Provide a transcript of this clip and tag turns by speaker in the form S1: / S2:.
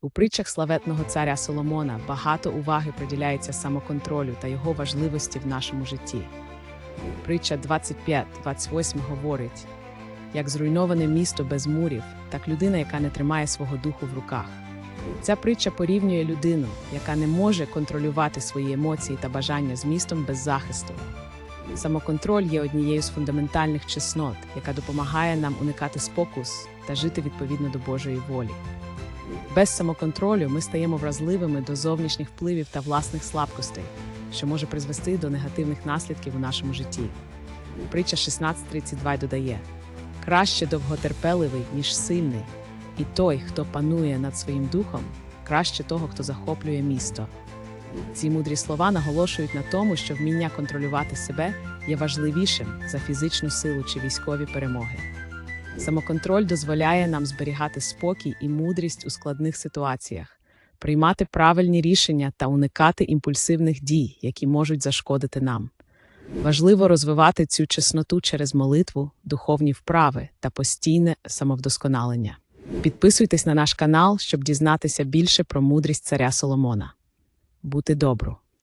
S1: У притчах славетного царя Соломона багато уваги приділяється самоконтролю та його важливості в нашому житті. Притча 25-28 говорить: як зруйноване місто без мурів, так людина, яка не тримає свого духу в руках. Ця притча порівнює людину, яка не може контролювати свої емоції та бажання з містом без захисту. Самоконтроль є однією з фундаментальних чеснот, яка допомагає нам уникати спокус та жити відповідно до Божої волі. Без самоконтролю ми стаємо вразливими до зовнішніх впливів та власних слабкостей, що може призвести до негативних наслідків у нашому житті. Притча 16.32 додає: краще довготерпеливий, ніж сильний, і той, хто панує над своїм духом, краще того, хто захоплює місто. Ці мудрі слова наголошують на тому, що вміння контролювати себе є важливішим за фізичну силу чи військові перемоги. Самоконтроль дозволяє нам зберігати спокій і мудрість у складних ситуаціях, приймати правильні рішення та уникати імпульсивних дій, які можуть зашкодити нам. Важливо розвивати цю чесноту через молитву, духовні вправи та постійне самовдосконалення. Підписуйтесь на наш канал, щоб дізнатися більше про мудрість царя Соломона. Бути добру.